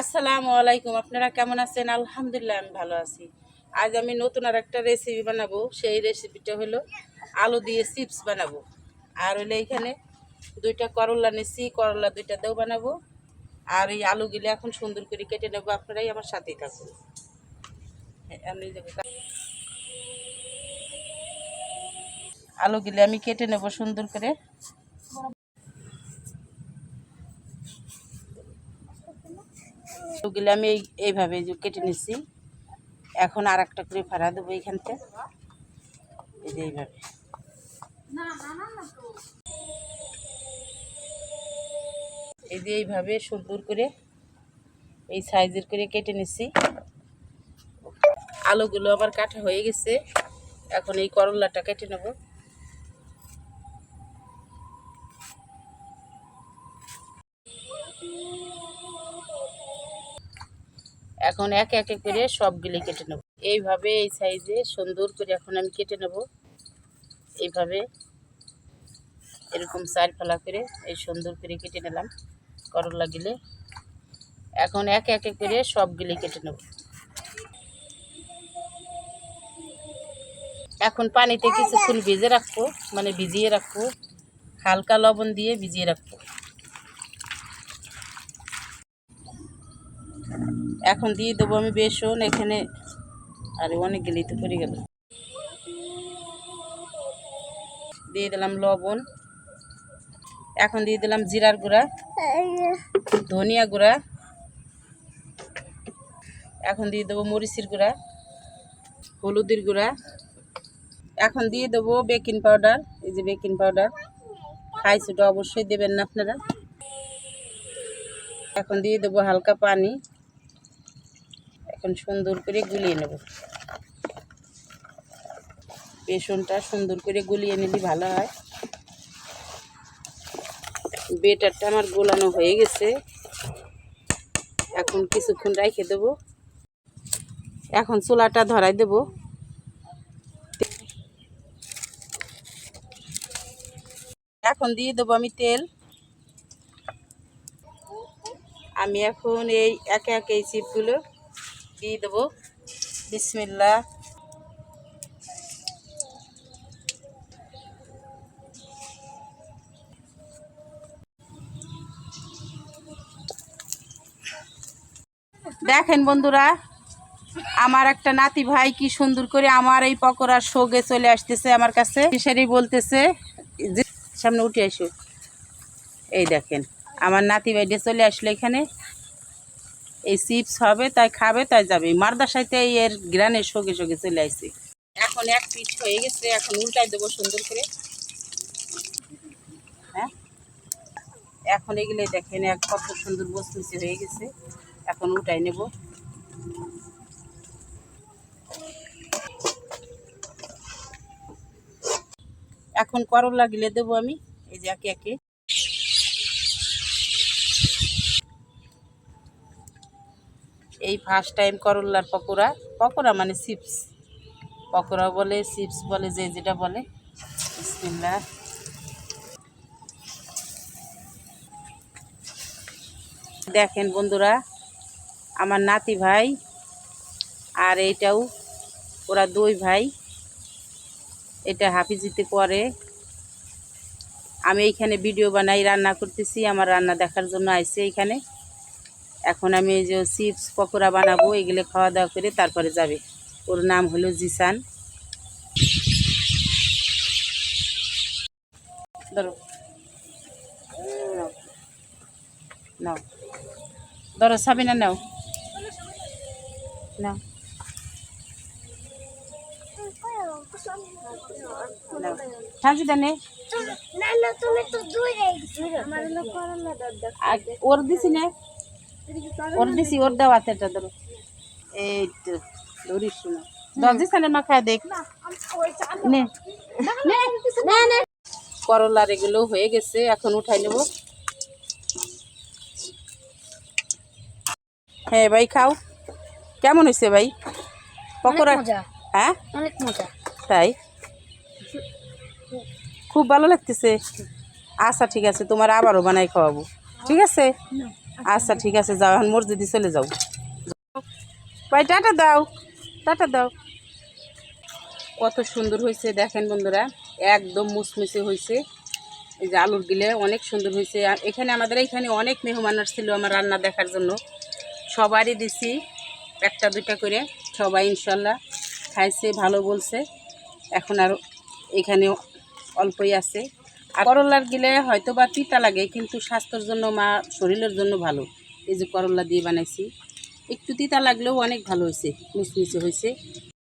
আসসালামু আলাইকুম, আপনারা কেমন আছেন? আলহামদুলিল্লাহ, আমি ভালো আছি। আজ আমি নতুন আর একটা রেসিপি বানাবো। সেই রেসিপিটা হলো আলু দিয়ে চিপস বানাবো। আর হলো এখানে দুইটা করলা নিচ্ছি করলা দুইটা দেও বানাবো। আর এই আলুগুলো এখন সুন্দর করে কেটে নেব, আপনারাই আমার সাথেই থাকুন। আমি আলুগুলো আমি কেটে নেব সুন্দর করে। আলুগুলো আমি এই, এইভাবে কেটে নিচ্ছি এখন আর একটা করে ফাড়া দেবো এইখান থেকে এই যে এইভাবে। এই যে এইভাবে সুন্দর করে এই সাইজের করে কেটে নিচ্ছি আলুগুলো আবার কাটা হয়ে গেছে। এখন এই করলাটা কেটে নেব। এখন এক এক করে সবগুলি কেটে নেব। এইভাবে এই সাইজে সুন্দর করে এখন আমি কেটে নেব। এইভাবে এরকম চার ফেলা করে এই সুন্দর করে কেটে নিলাম করলা গিলে। এখন এক এক করে সবগুলি কেটে নেব। এখন পানিতে কিছুক্ষণ ভিজে রাখব মানে ভিজিয়ে রাখব, হালকা লবণ দিয়ে ভিজিয়ে রাখব। এখন দিয়ে দেবো আমি বেসন, এখানে আরে অনেকগুলি তো পড়ে গেল। দিয়ে দিলাম লবণ, এখন দিয়ে দিলাম জিরার গুঁড়া, ধনিয়া গুঁড়া, এখন দিয়ে দেবো মরিচের গুঁড়া, হলুদের গুঁড়া, এখন দিয়ে দেবো বেকিং পাউডার এই যে বেকিং পাউডার খাইছোটা অবশ্যই দেবেন না আপনারা। এখন দিয়ে দেবো হালকা পানি। এখন সুন্দর করে গুলিয়ে নেব। বেসনটা সুন্দর করে গুলিয়ে নিলে ভালো হয়। বেটারটা আমার গোলানো হয়ে গেছে। এখন কিছুক্ষণ রেখে দেবো। এখন চুলাটা ধরাই দেবো। এখন দিয়ে দেবো আমি তেল। আমি এখন এই একে একে এই চিপগুলো দিয়ে দেবো। বিসমিল্লা দেখেন বন্ধুরা, আমার একটা নাতি ভাই কি সুন্দর করে আমার এই পকোড়ার শোকে চলে আসতেছে আমার কাছে। সেটাই বলতেছে সামনে উঠে আসো এই দেখেন, আমার নাতি ভাইটা চলে আসলো এখানে। এই চিপস হবে, তাই খাবে, তাই যাবে। মারদার সাথে এর গ্রানের শোকে শোকে চলে আসছে এখন এক পিঠ হয়ে গেছে, এখন উল্টাই দেবো সুন্দর করে। হ্যাঁ? এখন এগুলো দেখেন, এক কত সুন্দর বস্তু হয়ে গেছে। এখন উল্টাই নেব। এখন করলা গিলে দেবো আমি, এই যে একে একে। এই ফার্স্ট টাইম করল্লার পকোড়া পকোড়া মানে চিপস পকোড়া বলে চিপস বলে, যে যেটা বলে। বিসমিল্লাহ। দেখেন বন্ধুরা, আমার নাতি ভাই আর এইটাও ওরা দুই ভাই, এটা হাফিজিতে পরে আমি এইখানে ভিডিও বানাই, রান্না করতেছি, আমার রান্না দেখার জন্য আইসে এইখানে। এখন আমি যে চিপস পকোড়া বানাবো এগুলো খাওয়া দাওয়া করে তারপরে যাবে। ওর নাম হলো জিসান। ধরো। নাও। ধরো সাবিনা নাও। নাও। ওর দিছি না। ওর দিছি ওর দেওয়া এটা ধরো। এই তো ধরিস দরজি খায় দেখ নে। করলার এগুলো হয়ে গেছে এখন উঠাই নেব। হ্যাঁ ভাই খাও। কেমন হয়েছে ভাই? পকোড়া হ্যাঁ? অনেক মজা। তাই? খুব ভালো লাগতেছে। আচ্ছা ঠিক আছে তোমার আবারও বানাই খাওয়াবো। ঠিক আছে? আচ্ছা ঠিক আছে, যাও, এখন মসজিদে চলে যাও। ভাই, টাটা দাও টাটা দাও। কত সুন্দর হয়েছে, দেখেন বন্ধুরা, একদম মুসমুসে হয়েছে। এই যে আলুর গিলে অনেক সুন্দর হয়েছে। এখানে আমাদের, এখানে অনেক মেহমান আসছিল আমার রান্না দেখার জন্য। সবারই দিছি, একটা দুটা করে। সবাই ইনশাল্লাহ খাইছে, ভালো বলছে। এখন আর এখানে অল্পই আছে। আর করলার গিলে হয়তো বা তিতা লাগে, কিন্তু স্বাস্থ্যের জন্য মা শরীরের জন্য ভালো। এই যে করলা দিয়ে বানাইছি, একটু তিতা লাগলেও অনেক ভালো হয়েছে মিচমিচে হয়েছে।